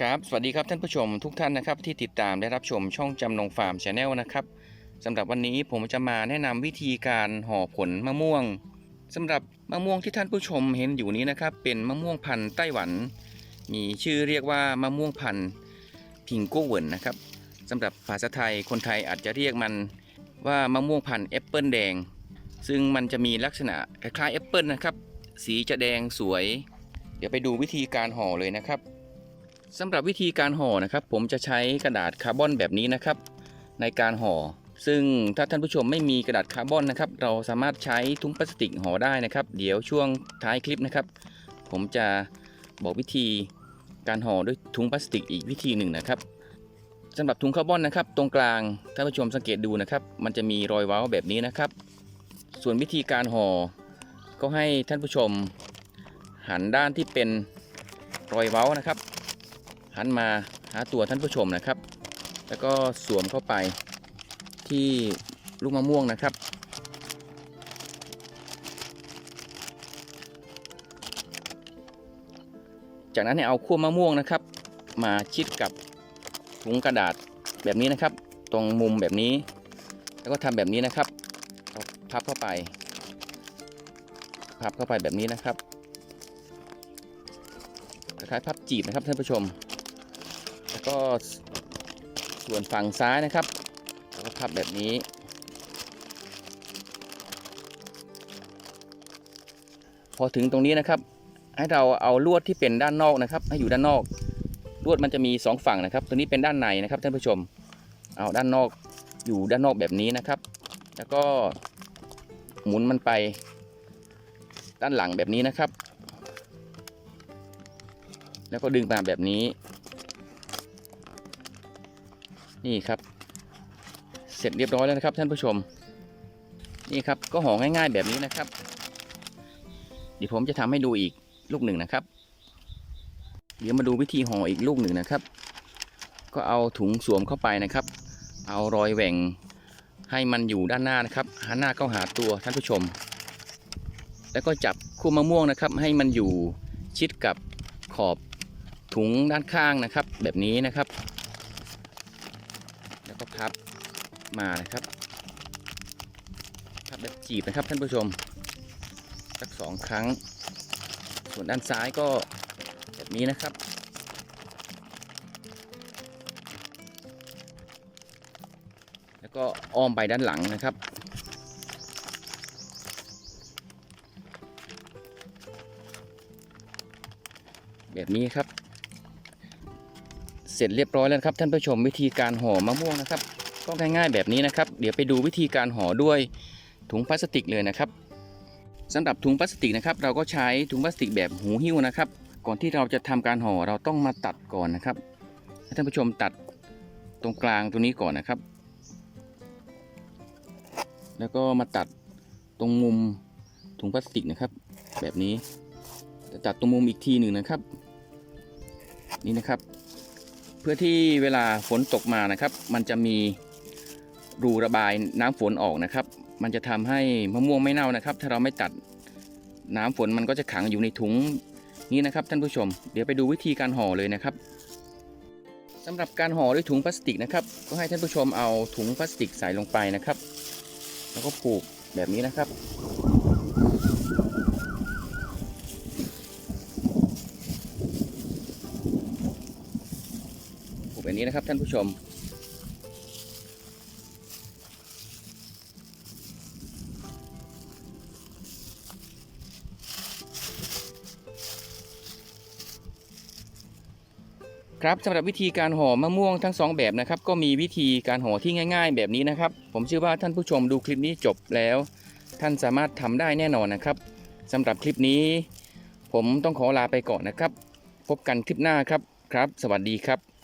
ครับสวัสดีครับท่านผู้ชมทุกท่านนะครับที่ติดตามได้รับชมช่องจำนงฟาร์มชาแนลนะครับสำหรับวันนี้ผมจะมาแนะนำวิธีการห่อผลมะม่วงสำหรับมะม่วงที่ท่านผู้ชมเห็นอยู่นี้นะครับ เป็นมะม่วงพันธุ์ไต้หวัน มีชื่อเรียกว่ามะม่วงพันธุ์พิงโกเวินนะครับสำหรับภาษาไทยคนไทยอาจจะเรียกมันว่ามะม่วงพันธุ์แอปเปิลแดง ซึ่งมันจะมีลักษณะคล้ายแอปเปิลนะครับ สีจะแดงสวย เดี๋ยวไปดูวิธีการห่อเลยนะครับ สำหรับวิธีการห่อนะครับ ผมจะใช้กระดาษคาร์บอนแบบนี้นะครับ ในการห่อ ซึ่งถ้าท่านผู้ชมไม่มีกระดาษคาร์บอนนะครับ เราสามารถใช้ถุงพลาสติกห่อได้นะครับ เดี๋ยวช่วงท้ายคลิปนะครับ ผมจะบอกวิธีการห่อด้วยถุงพลาสติกอีกวิธีหนึ่งนะครับสำหรับถุงคาร์บอนนะครับ ตรงกลางท่านผู้ชมสังเกตดูนะครับ มันจะมีรอยเว้าแบบนี้นะครับ ส่วนวิธีการห่อก็ให้ท่านผู้ชมหันด้านที่เป็นรอยเว้านะครับ หันมาหาตัวท่านผู้ชมนะครับ แล้วก็สวมเข้าไปที่ลูกมะม่วงนะครับ จากนั้นเนี่ยเอาขั้วมะม่วงนะครับ มาชิดกับถุงกระดาษแบบนี้นะครับ ตรงมุมแบบนี้ แล้วก็ทำแบบนี้นะครับพับเข้าไปพับเข้าไปแบบนี้นะครับคล้ายพับจีบนะครับท่านผู้ชม แล้วก็ส่วนฝั่งซ้ายนะครับก็พับแบบนี้ พอถึงตรงนี้นะครับ ให้เราเอาลวดที่เป็นด้านนอกนะครับ ให้อยู่ด้านนอก ลวดมันจะมีสองฝั่งนะครับ ตัวนี้เป็นด้านในนะครับท่านผู้ชม เอาด้านนอกอยู่ด้านนอกแบบนี้นะครับ แล้วก็หมุนมันไปด้านหลังแบบนี้นะครับ แล้วก็ดึงมาแบบนี้ นี่ครับ เสร็จเรียบร้อยแล้วนะครับท่านผู้ชม นี่ครับก็ห่อง่ายๆแบบนี้นะครับ เดี๋ยวผมจะทำให้ดูอีกลูกหนึ่งนะครับ เดี๋ยวมาดูวิธีห่ออีกลูกหนึ่งนะครับ ก็เอาถุงสวมเข้าไปนะครับ เอารอยแหว่งให้มันอยู่ด้านหน้านะครับหันหน้าเข้าหาตัวท่านผู้ชม แล้วก็จับคู่มะม่วงนะครับ ให้มันอยู่ชิดกับขอบถุงด้านข้างนะครับ แบบนี้นะครับ พับมานะครับพับแบบจีบนะครับท่านผู้ชมสักสองครั้ง ส่วนด้านซ้ายก็แบบนี้นะครับ แล้วก็อ้อมไปด้านหลังนะครับแบบนี้ครับ เสร็จเรียบร้อยแล้วครับท่านผู้ชมวิธีการห่อมะม่วงนะครับ ก็ง่ายๆแบบนี้นะครับ เดี๋ยวไปดูวิธีการห่อด้วยถุงพลาสติกเลยนะครับสำหรับถุงพลาสติกนะครับ เราก็ใช้ถุงพลาสติกแบบหูหิ้วนะครับ ก่อนที่เราจะทำการห่อเราต้องมาตัดก่อนนะครับท่านผู้ชมตัดตรงกลางตัวนี้ก่อนนะครับ แล้วก็มาตัดตรงมุมถุงพลาสติกนะครับ แบบนี้จะตัดตรงมุมอีกทีหนึ่งนะครับ นี่นะครับ พื่อที่เวลาฝนตกมานะครับ มันจะมีรูระบายน้ำฝนออกนะครับ มันจะทำให้มะม่วงไม่เน่านะครับ ถ้าเราไม่ตัดน้ำฝนมันก็จะขังอยู่ในถุงนี้นะครับ ท่านผู้ชม เดี๋ยวไปดูวิธีการห่อเลยนะครับสำหรับการห่อด้วยถุงพลาสติกนะครับ ก็ให้ท่านผู้ชมเอาถุงพลาสติกใส่ลงไปนะครับ แล้วก็ผูกแบบนี้นะครับ นี้นะครับท่านผู้ชม ครับสำหรับวิธีการห่อมะม่วงทั้งสองแบบนะครับ ก็มีวิธีการห่อที่ง่าย ๆ แบบนี้นะครับ ผมเชื่อว่าท่านผู้ชมดูคลิปนี้จบแล้ว ท่านสามารถทำได้แน่นอนนะครับสำหรับคลิปนี้ ผมต้องขอลาไปก่อนนะครับ พบกันคลิปหน้าครับครับ สวัสดีครับ